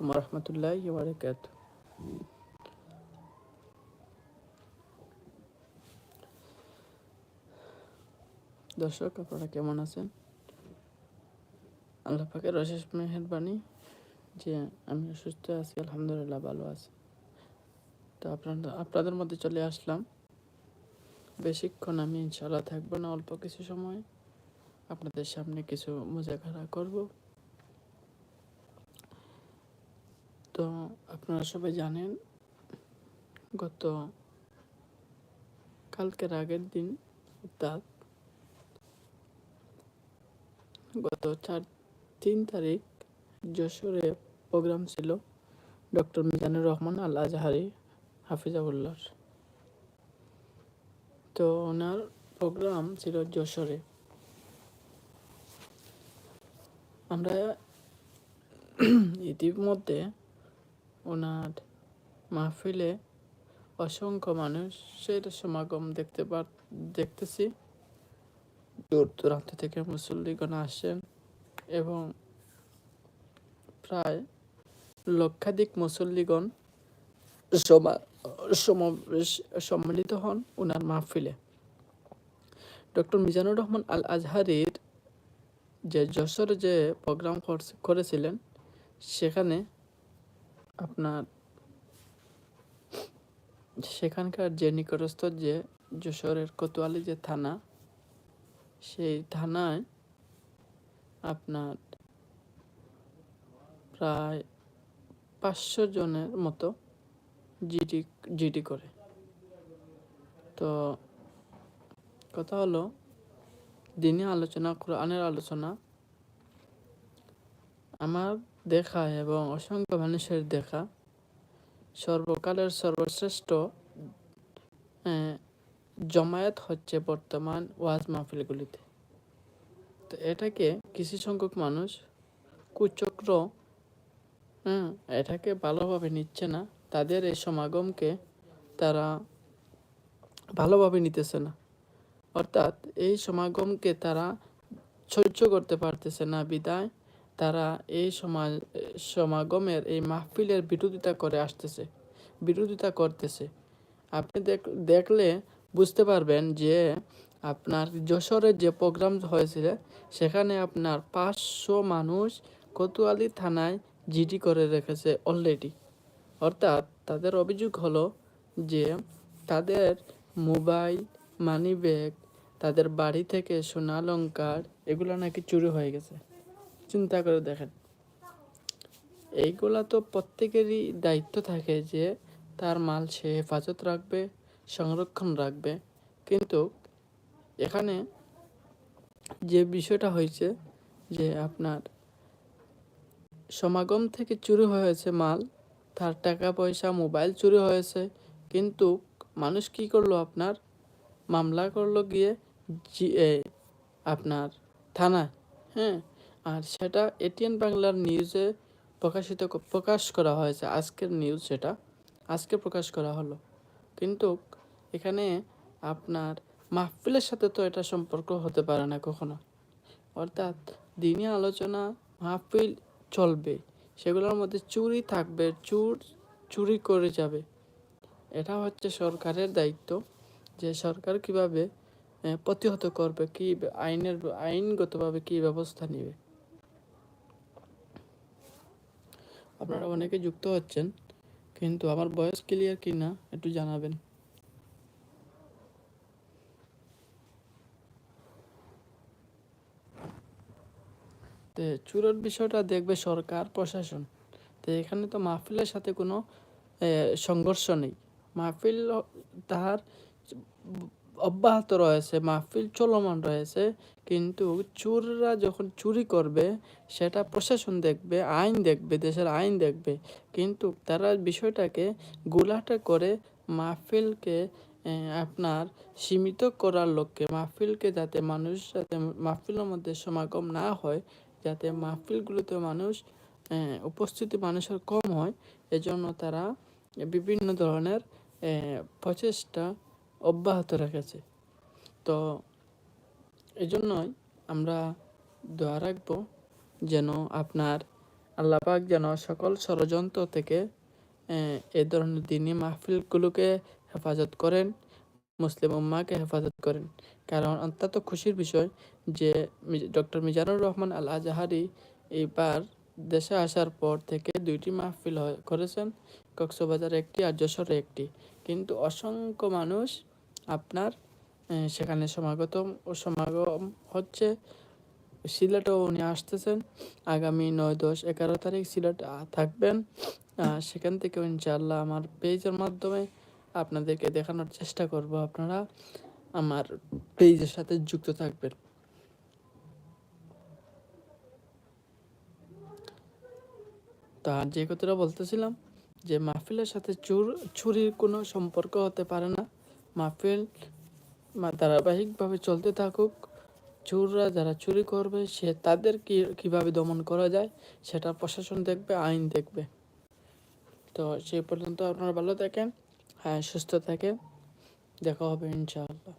আলাইকুম রহমতুল্লাহ বারকাত দর্শক, আপনারা কেমন আছেন? আল্লাহ পাকের অশেষ মেহরবানি যে আমি সুস্থ আছি, আলহামদুলিল্লাহ ভালো আছি। তো আপনারা, আপনাদের মধ্যে চলে আসলাম। বেশিক্ষণ আমি ইনশাল্লাহ থাকব না, অল্প কিছু সময় আপনাদের সামনে কিছু মোজাকারা করব। তো আপনারা সবাই জানেন, গত কালকের আগের দিন, অর্থাৎ গত চার, তিন তারিখ যশোরে প্রোগ্রাম ছিল ডক্টর মিজানুর রহমান আল আজহারি হাফিজাউল্লাহর তো ওনার প্রোগ্রাম ছিল যশোরে। আমরা ইতিমধ্যে ওনার মাহফিলে অসংখ্য মানুষের সমাগম দেখতে পার, দেখতেছি। দূর দূরান্ত থেকে মুসল্লিগণ আসেন এবং প্রায় লক্ষাধিক মুসল্লিগণ সমাবেশ, সম্মিলিত হন ওনার মাহফিলে। ডক্টর মিজানুর রহমান আল আজহারির যে যশোর যে প্রোগ্রাম করেছিলেন, সেখানে আপনার সেখানকার যে নিকটস্থ যে যশোরের কোতোয়ালি যে থানা, সেই থানায় আপনার প্রায় পাঁচশো জনের মতো জিডি জিডি করে। তো কথা হলো, দিনে আলোচনা, কোরআনের আলোচনা আমার দেখা এবং অসংখ্য মানুষের দেখা। সর্বকালের সর্বশ্রেষ্ঠ জমায়েত হচ্ছে বর্তমান ওয়াজ মাহফিলগুলিতে। তো এটাকে কিছু সংখ্যক মানুষ কুচক্র হ্যাঁ এটাকে ভালোভাবে নিচ্ছে না। তাদের এই সমাগমকে তারা ভালোভাবে নিতেছে না। অর্থাৎ এই সমাগমকে তারা সহ্য করতে পারতেছে না। বিদায় তারা এই সমাজ, সমাগমের এই মাহফিলের বিরোধিতা করে আসতেছে, বিরোধিতা করতেছে। আপনি দেখ, দেখলে বুঝতে পারবেন যে আপনার যশোরের যে প্রোগ্রাম হয়েছিল, সেখানে আপনার পাঁচশো মানুষ কোতোয়ালি থানায় জিডি করে রেখেছে অলরেডি অর্থাৎ তাদের অভিযোগ হলো যে তাদের মোবাইল মানি ব্যাগ তাদের বাড়ি থেকে সোনালঙ্কার এগুলো নাকি চুরি হয়ে গেছে। চিন্তা করে দেখেন। এইগুলা তো প্রত্যেকেরই দায়িত্ব থাকে যে তার মাল সে হেফাজত রাখবে, সংরক্ষণ রাখবে। কিন্তু এখানে যে বিষয়টা হয়েছে যে আপনার সমাগম থেকে চুরি হয়েছে মাল, তার টাকা পয়সা, মোবাইল চুরি হয়েছে, কিন্তু মানুষ কি করল আপনার? মামলা করল গিয়ে আপনার থানায় হ্যাঁ? আর সেটা এটিএন বাংলার নিউজে প্রকাশিত প্রকাশ করা হয়েছে। আজকের নিউজ সেটা। আজকে প্রকাশ করা হলো। কিন্তু এখানে আপনার মাহফিলের সাথে তো এটা সম্পর্ক হতে পারে না কখনো। অর্থাৎ দিনে আলোচনা, মাহফিল চলবে। সেগুলোর মধ্যে চুরি থাকবে, চুর, চুরি করে যাবে। এটা হচ্ছে সরকারের দায়িত্ব যে সরকার কীভাবে প্রতিহত করবে, কি আইনের, আইনগতভাবে কি ব্যবস্থা নেবে। আপনারা অনেকে যুক্ত হচ্ছেন, কিন্তু আমার বয়স ক্লিয়ার কি না একটু জানাবেন। তো চুরের বিষয়টা দেখবে সরকার, প্রশাসন। তো এখানে তো মাহফিলের সাথে কোনো সংঘর্ষ নেই। মাহফিল তাহার অব্যাহত রয়েছে, মাহফিল চলমান রয়েছে, কিন্তু চুররা যখন চুরি করবে, সেটা প্রশাসন দেখবে, আইন দেখবে, দেশের আইন দেখবে। কিন্তু তারা বিষয়টাকে গোলাটা করে মাহফিলকে আপনার সীমিত করার লক্ষ্যে মাহফিলকে যাতে মানুষ যাতে মাহফিলের মধ্যে সমাগম না হয়, যাতে মাহফিলগুলোতে মানুষ উপস্থিতি মানুষের কম হয়, এজন্য তারা বিভিন্ন ধরনের প্রচেষ্টা অব্যাহত রেখেছে। তো এই জন্যই আমরা দোয়া রাখব যেন আপনার আল্লাহ পাক যেন সকল ষড়যন্ত্র থেকে, এ ধরনের দিনী মাহফিলগুলোকে হেফাজত করেন, মুসলিম উম্মাকে হেফাজত করেন। কারণ অত্যন্ত খুশির বিষয় যে ডক্টর মিজানুর রহমান আল আজাহারি এইবার দেশে আসার পর থেকে দুইটি মাহফিল করেছেন কক্সবাজারে একটি আর যশোরে একটি। কিন্তু অসংখ্য মানুষ আপনার সেখানে সমাগত ও সমাগম হচ্ছে। সিলেটও উনি আসতেছেন। আগামী নয়, দশ, এগারো তারিখ সিলেট থাকবেন। সেখান থেকে ইনশাআল্লাহ আমার পেজের মাধ্যমে আপনাদেরকে দেখানোর চেষ্টা করব আপনারা আমার পেজের সাথে যুক্ত থাকবেন। তা যে কথাটা বলতেছিলাম, যে মাহফিলের সাথে চুর, চুরির কোনো সম্পর্ক হতে পারে না। মাহফিল ধারাবাহিকভাবে চলতে থাকুক। চোররা যারা চুরি করবে, সে তাদের কীভাবে দমন করা যায়, সেটা প্রশাসন দেখবে, আইন দেখবে। তো সেই পর্যন্ত আপনারা ভালো থাকেন হ্যাঁ সুস্থ থাকেন। দেখা হবে ইনশাআল্লাহ।